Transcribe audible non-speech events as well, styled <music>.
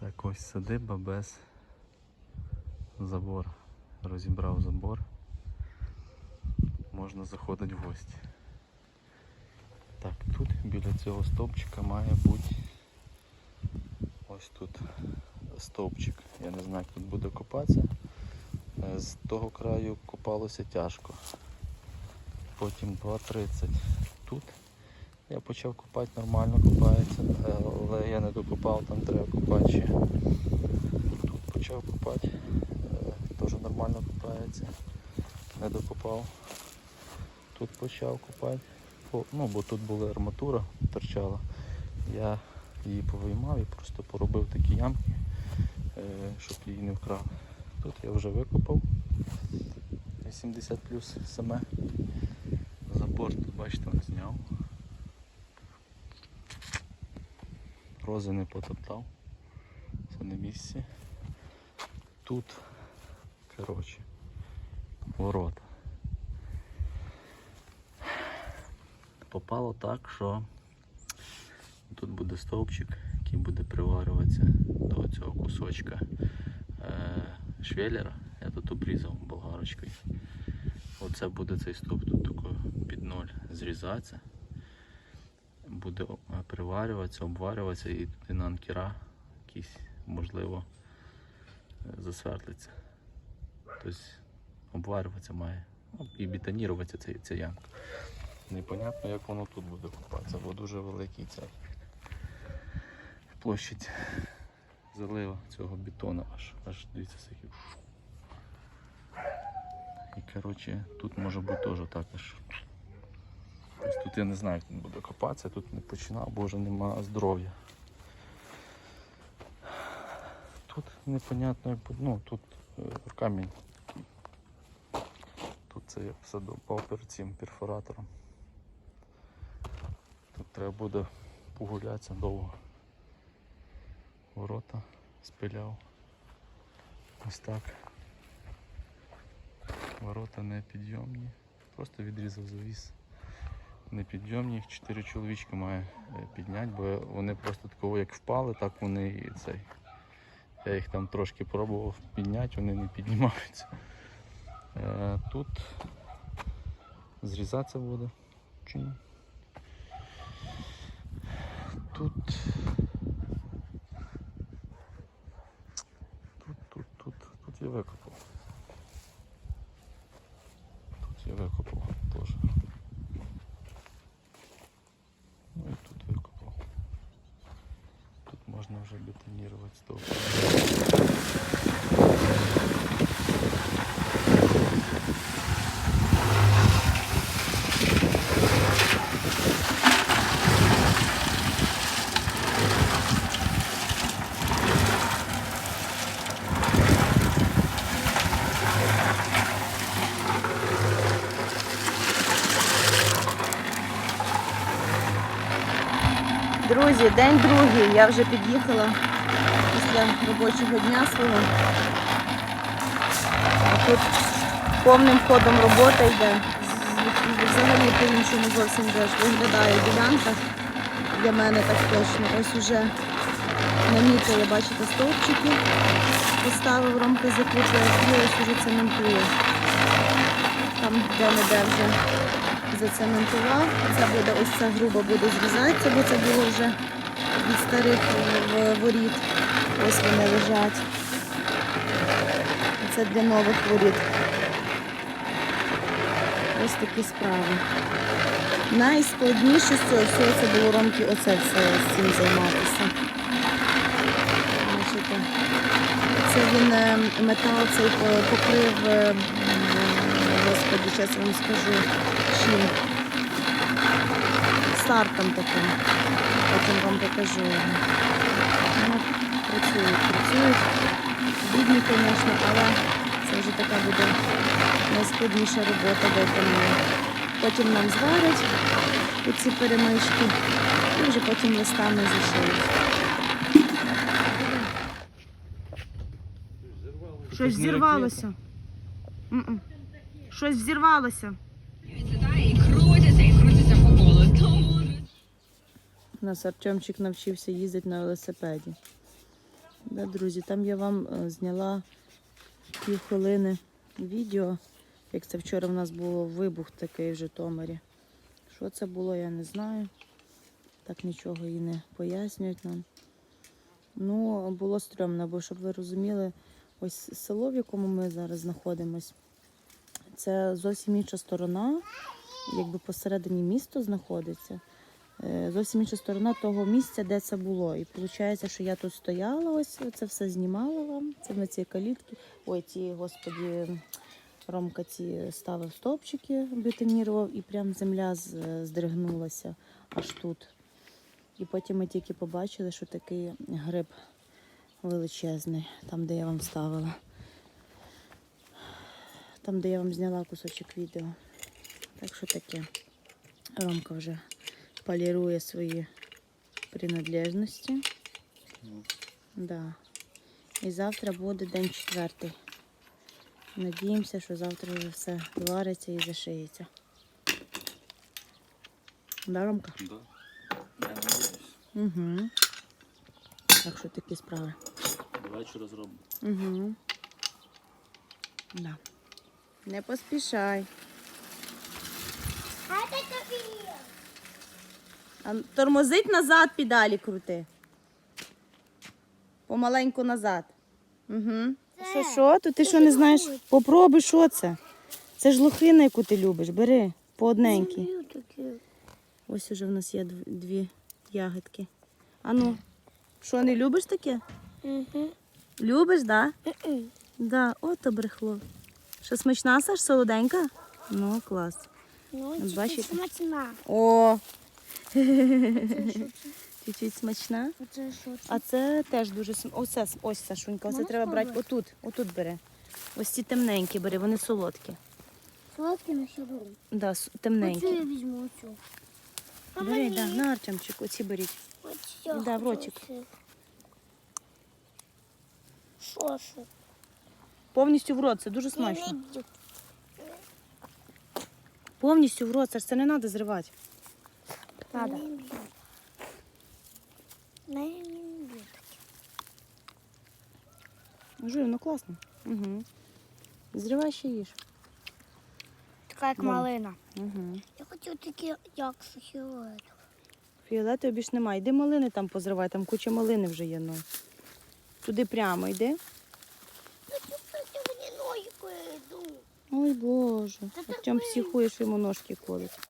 Так, ось садиба без забору. Розібрав забор. Можна заходити в гості. Так, тут біля цього стовпчика має бути ось тут стовпчик. Я не знаю, як тут буде копатися. Е, З того краю копалося тяжко. Потім 2.30 тут. Я почав копати, нормально копається, е, але я не докопав, там треба копати ще. Тут почав копати, е, теж нормально копається. Не докопав. Тут почав копати. Ну, бо тут була арматура, торчала. Я її повиймав і просто поробив такі ямки, е, щоб її не вкрали. Тут я вже викопав 80 плюс саме. Забор тут, бачите, зняв. Рози не потоптав. Це на місці. Тут, коротше, ворота. Попало так, що тут буде стовпчик, який буде приварюватися до цього кусочка е. Я тут обрізав болгарочкою. Оце буде цей стовп тут такою під ноль зрізатися. Буде е, приварюватися, обварюватися і туди на анкера якісь, можливо, е, засвердлиться. Тобто обварюватися має. Ну, і бетоніруватися ця, ця ямка. Непонятно, як воно тут буде купатися, бо дуже великий цей площадь залива цього бетону аж, аж дивіться скільки. І коротше, тут може бути теж також. Тобто тут я не знаю, як він буде копатися, тут не починав, бо вже нема здоров'я. Тут непонятно, як буде, ну тут е, камінь. Тут це я задовбав перед цим перфоратором. Тут треба буде погулятися довго. Ворота спиляв. Ось так. Ворота не підйомні. Просто відрізав завіс. Не підйомні, їх чотири чоловічки має е, підняти, бо вони просто такого як впали, так вони і цей. Я їх там трошки пробував підняти, вони не піднімаються. Е, Тут зрізатися буде. Чи ні? Тут. Тут, тут, тут, тут я викопав. Тут я викопав теж. Ну і тут викопав. Тут уже бетонировать бетонувати Друзі, день другий. Я вже під'їхала після робочого дня свого. А Тут повним ходом робота йде. Взагалі по-іншому зовсім теж виглядає ділянка. Для мене так точно. Ось уже намітили, бачите, стовпчики. Поставив ромки закріпляє і ось уже цементує. Там де-не-де вже зацементував. Це буде ось ця груба буде зрізатися, бо це було вже від старих е, воріт. Ось вони лежать. Це для нових воріт. Ось такі справи. Найскладніше з цього всього це було ромки оце все з цим займатися. Бачите. Це він е, метал цей е, покрив, господи, зараз вам скажу, чим. Стартом таким. Потім вам покажу. Ну, працюють, працюють. Бідні, звісно, але це вже така буде найскладніша робота виконана. Потім нам зварять оці перемички і вже потім листами зішиють. Щось зірвалося. М-м. Щось взірвалося. У нас Артемчик навчився їздити на велосипеді. Да, друзі, там я вам е, зняла півхвилини відео, як це вчора в нас було вибух такий в Житомирі. Що це було, я не знаю. Так нічого і не пояснюють нам. Ну, було стрьомно, бо щоб ви розуміли, ось село, в якому ми зараз знаходимось, це зовсім інша сторона, якби посередині місто знаходиться. Е, Зовсім інша сторона того місця, де це було. І виходить, що я тут стояла, ось це все знімала вам. Це на ці калітки. Ой, ті, господі, Ромка ці ставив стовпчики, бетонірував, і прям земля здригнулася аж тут. І потім ми тільки побачили, що такий гриб величезний, там, де я вам ставила. Там, де я вам зняла кусочок відео. Так що таке. Ромка вже полірує свої принадлежності. Да. І завтра буде день четвертий. Надіємося, що завтра вже все звариться і зашиється. Да, Ромка? Да. Я надіюсь. Угу. Так що такі справи. Вечора зробимо. Угу. Да. Не поспішай. Тормозить назад педалі крути. Помаленьку назад. Угу. Що, що? То ти що не знаєш? Попробуй, що це? Це ж лохина, яку ти любиш. Бери по одненькій. Ось уже в нас є дві ягодки. А ну, що, не любиш таке? Любиш, так? Да? Да, ото брехло. Що смачна, Саш, солоденька? Ну, клас. Ну, бачите? смачна. О! <laughs> Чуть-чуть смачна. Оце що? А це теж дуже см... Оце, ось, Сашунька, оце Можна треба брати спробувати? отут. Отут бери. Ось ці темненькі бери, вони солодкі. Солодкий на що беру. Да, с- Оцю темненькі. я візьму оцю. А Бери, мені да, на Артемчик, оці беріть. оцю Да, в ротик. оцю. Що це? Повністю в рот, це дуже Я смачно. Повністю в рот, це ж це не треба зривати. Надо. Б'ю. Жуй, ну класно. Угу. Зривай ще їж. Така як Ну. малина. Угу. Я хочу такі, як сухілет. Фіолетові більш немає. Йди малини там позривай, там куча малини вже є. Ну. Туди прямо йди. Ну, мені ноги йду. Ой Боже. Та Артем психує, що йому ножки колить.